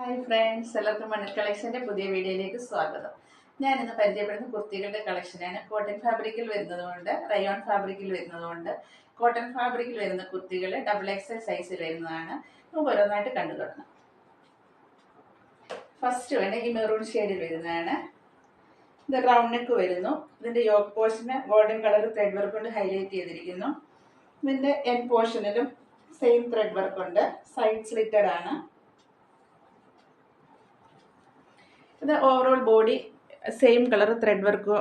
Hi friends എല്ലാവർക്കും മണൽ കളക്ഷന്റെ പുതിയ വീഡിയോയിലേക്ക് സ്വാഗതം. ഞാൻ ഇന്ന് പരിചയപ്പെടുന്ന കുർത്തികളുടെ കളക്ഷനാണ് കോട്ടൺ ഫാബ്രിക്കിൽ വരുന്നതുകൊണ്ട് റയോൺ ഫാബ്രിക്കിൽ വരുന്നതുകൊണ്ട് കോട്ടൺ ഫാബ്രിക്കിൽ വരുന്ന കുർത്തികൾ ഡബിൾ എക്സൽ സൈസിൽ വരുന്നതാണ്. നമുക്ക് ഓരോന്നായിട്ട് കണ്ടു തുടങ്ങാം. ഫസ്റ്റ് വേണ്ട ഈ മെറൂൺ ഷെയ്ഡിൽ വരുന്നതാണ്. ഇത് റൗണ്ട് നെക്ക് വരുന്നു. ഇതിന്റെ യോക്ക് പോർഷന് ഗോൾഡൻ കളർ ത്രെഡ് വർക്ക് കൊണ്ട് ഹൈലൈറ്റ് ചെയ്തിരിക്കുന്നു. ഇതിന്റെ എൻ പോർഷനിലും സെയിം ത്രെഡ് വർക്ക് ഉണ്ട്. സൈഡ് സ്ലിറ്റഡ് ആണ്. ഇത് overall body same colour thread work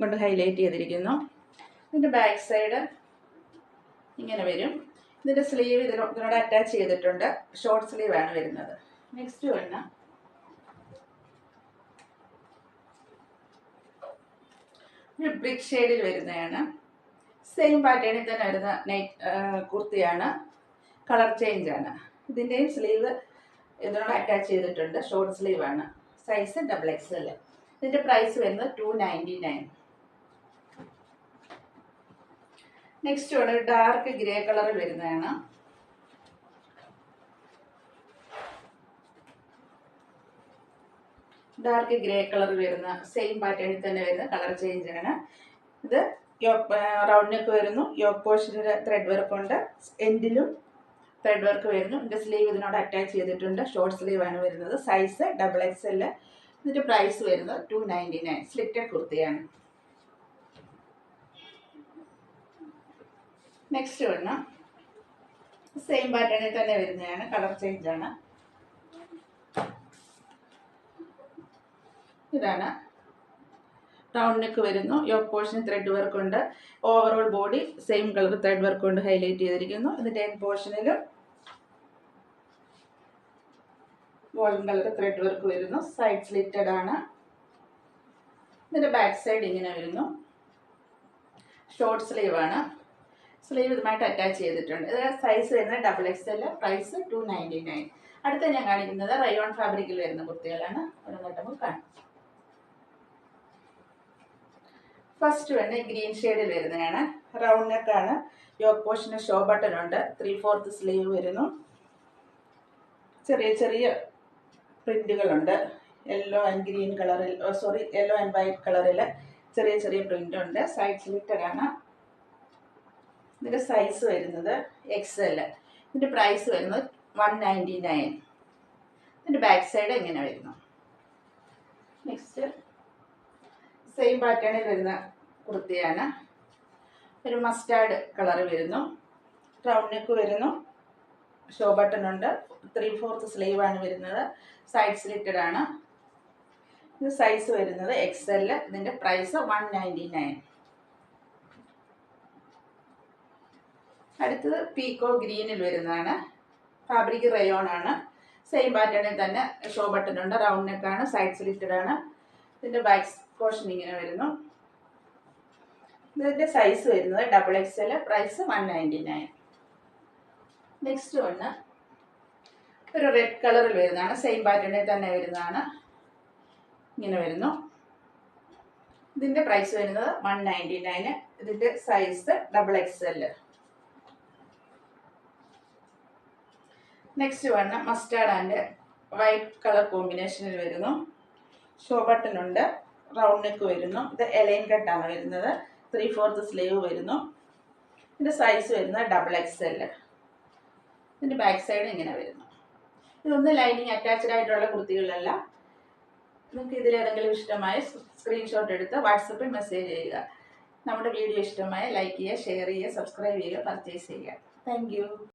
കൊണ്ട് ഹൈലൈറ്റ് ചെയ്തിരിക്കുന്നു. ഇതിന്റെ ബാക്ക് സൈഡ് ഇങ്ങനെ വരും. ഇതിന്റെ സ്ലീവ് ഇതിനോ ഇതിനോട് അറ്റാച്ച് ചെയ്തിട്ടുണ്ട്. ഷോർട്ട് സ്ലീവ് ആണ് വരുന്നത്. നെക്സ്റ്റ് വന്ന ഒരു ബ്രിക്ക് ഷെയ്ഡിൽ വരുന്നതാണ്. സെയിം പാറ്റേണിൽ തന്നെ വരുന്ന നൈറ്റ് കുർത്തിയാണ്. കളർ ചേഞ്ച് ആണ്. ഇതിന്റെയും സ്ലീവ് ഇതിനോട് അറ്റാച്ച് ചെയ്തിട്ടുണ്ട്. ഷോർട്ട് സ്ലീവ് ആണ്. സൈസ് ഡബിൾ എക്സ് എൽ ഇതിന്റെ പ്രൈസ് വരുന്നത് ടു നയന്റി നയൻ നെക്സ്റ്റ് ആണ് ഡാർക്ക് ഗ്രേ കളർ വരുന്നതാണ്. ഡാർക്ക് ഗ്രേ കളർ വരുന്ന സെയിം പാറ്റേണിൽ തന്നെ വരുന്ന കളർ ചേഞ്ച് ആണ്. ഇത് റൗണ്ട് നെക്ക് വരുന്നു. യോക്ക് പോർഷനിൽ ത്രെഡ് വർക്ക് ഉണ്ട് എൻഡിലും ത്രെഡ് വർക്ക് വരുന്നു. ഇതിന്റെ സ്ലീവ് ഇതിനോട് അറ്റാച്ച് ചെയ്തിട്ടുണ്ട്. ഷോർട്ട് സ്ലീവ് ആണ് വരുന്നത്. സൈസ് ഡബിൾ എക്സ് എൽ ഇതിന്റെ പ്രൈസ് വരുന്നത് ടു നയന്റി നയൻ സ്ലിറ്റഡ് കുർത്തിയാണ് നെക്സ്റ്റ് വണ്ണം സെയിം പാറ്റേണിൽ തന്നെ വരുന്നതാണ്. കളർ ചേഞ്ചാണ് ഇതാണ് റൗണ്ട് നെക്ക് വരുന്നു. യോക്ക് പോർഷൻ ത്രെഡ് വർക്ക് ഉണ്ട്. Overall body same colour thread work കൊണ്ട് ഹൈലൈറ്റ് ചെയ്തിരിക്കുന്നു. ഇത് എൻ പോർഷനിൽ ഗോൾഡൻ കളർ ത്രെഡ് വർക്ക് വരുന്നു. സൈഡ് സ്ലിറ്റഡ് ആണ്. ഇതിന്റെ ബാക്ക് സൈഡ് ഇങ്ങനെ വരുന്നു. ഷോർട്ട് സ്ലീവ് ആണ്. സ്ലീവ് ഇതുമായിട്ട് അറ്റാച്ച് ചെയ്തിട്ടുണ്ട്. ഇത് സൈസ് വരുന്നത് double X L price two ninety nine അടുത്ത ഞാൻ കാണിക്കുന്നത് റയോൺ ഫാബ്രിക്കിൽ വരുന്ന കുർത്തികളാണ്. ഒരു നോട്ടുമ്പോൾ കാണാം. ഫസ്റ്റ് തന്നെ ഗ്രീൻ ഷെയ്ഡിൽ വരുന്നതാണ്. റൗണ്ട് നെക്കാണ് യോക്ക് പോഷന് ഷോ ബട്ടൺ ഉണ്ട്. ത്രീ ഫോർത്ത് സ്ലീവ് വരുന്നു. ചെറിയ ചെറിയ പ്രിന്റുകളുണ്ട്. യെല്ലോ ആൻഡ് ഗ്രീൻ കളറിൽ സോറി യെല്ലോ ആൻഡ് വൈറ്റ് കളറിൽ ചെറിയ ചെറിയ പ്രിന്റ് ഉണ്ട്. സൈഡ് സ്ലിറ്റഡ് ആണ്. ഇതിന്റെ സൈസ് വരുന്നത് എക്സ് എൽ ഇതിന്റെ പ്രൈസ് വരുന്നത് വൺ നയന്റി നയൻ ഇതിന്റെ ബാക്ക് സൈഡ് എങ്ങനെ വരുന്നു? നെക്സ്റ്റ് സെയിം പാറ്റേണിൽ വരുന്ന കുർത്തിയാണ്. ഒരു മസ്റ്റാർഡ് കളർ വരുന്നു. റൗണ്ട് നെക്ക് വരുന്നു. ഷോ ബട്ടൺ ഉണ്ട്. ത്രീ ഫോർത്ത് സ്ലീവ് ആണ് വരുന്നത്. സൈഡ് സ്ലിറ്റഡ് ആണ്. ഇത് സൈസ് വരുന്നത് എക്സ് എൽ ഇതിന്റെ പ്രൈസ് വൺ നയന്റി നയൻ അടുത്തത് പീക്കോ ഗ്രീനിൽ വരുന്നതാണ്. ഫാബ്രിക് റയോൺ ആണ്. സെയിം പാറ്റേണിൽ തന്നെ ഷോ ബട്ടൺ ഉണ്ട്. റൗണ്ട് നെക്കാണ് സൈഡ് സ്ലിറ്റഡ് ആണ്. ഇതിന്റെ ബാക്ക് പോർഷൻ ഇങ്ങനെ വരുന്നു. ഇതിന്റെ സൈസ് വരുന്നത് double X L price one ninety nine next one ഒരു റെഡ് കളറിൽ വരുന്നതാണ്. സെയിം പാറ്റേണിൽ തന്നെ വരുന്നതാണ്. ഇങ്ങനെ വരുന്നു. ഇതിന്റെ പ്രൈസ് വരുന്നത് വൺ നയന്റി നയന് ഇതിന്റെ size double X L next one mustard and white colour കോമ്പിനേഷനിൽ വരുന്നു. ഷോ ബട്ടൺ ഉണ്ട്. റൗണ്ട് നെക്ക് വരുന്നു. ഇത് എലൈൻ കട്ടാണ് വരുന്നത്. ത്രീ ഫോർത്ത് സ്ലീവ് വരുന്നു. ഇതിന്റെ സൈസ് വരുന്നത് ഡബിൾ എക്സ് എൽ ഇതിന്റെ ബാക്ക് സൈഡ് ഇങ്ങനെ വരുന്നു. ഇതൊന്നും ലൈനിങ് അറ്റാച്ച്ഡ് ആയിട്ടുള്ള കുർത്തികളല്ല. നിങ്ങൾക്ക് ഇതിലേതെങ്കിലും ഇഷ്ടമായ സ്ക്രീൻഷോട്ട് എടുത്ത് വാട്സപ്പിൽ മെസ്സേജ് ചെയ്യുക. നമ്മുടെ വീഡിയോ ഇഷ്ടമായ ലൈക്ക് ചെയ്യുക ഷെയർ ചെയ്യുക സബ്സ്ക്രൈബ് ചെയ്യുക പർച്ചേസ് ചെയ്യുക. താങ്ക്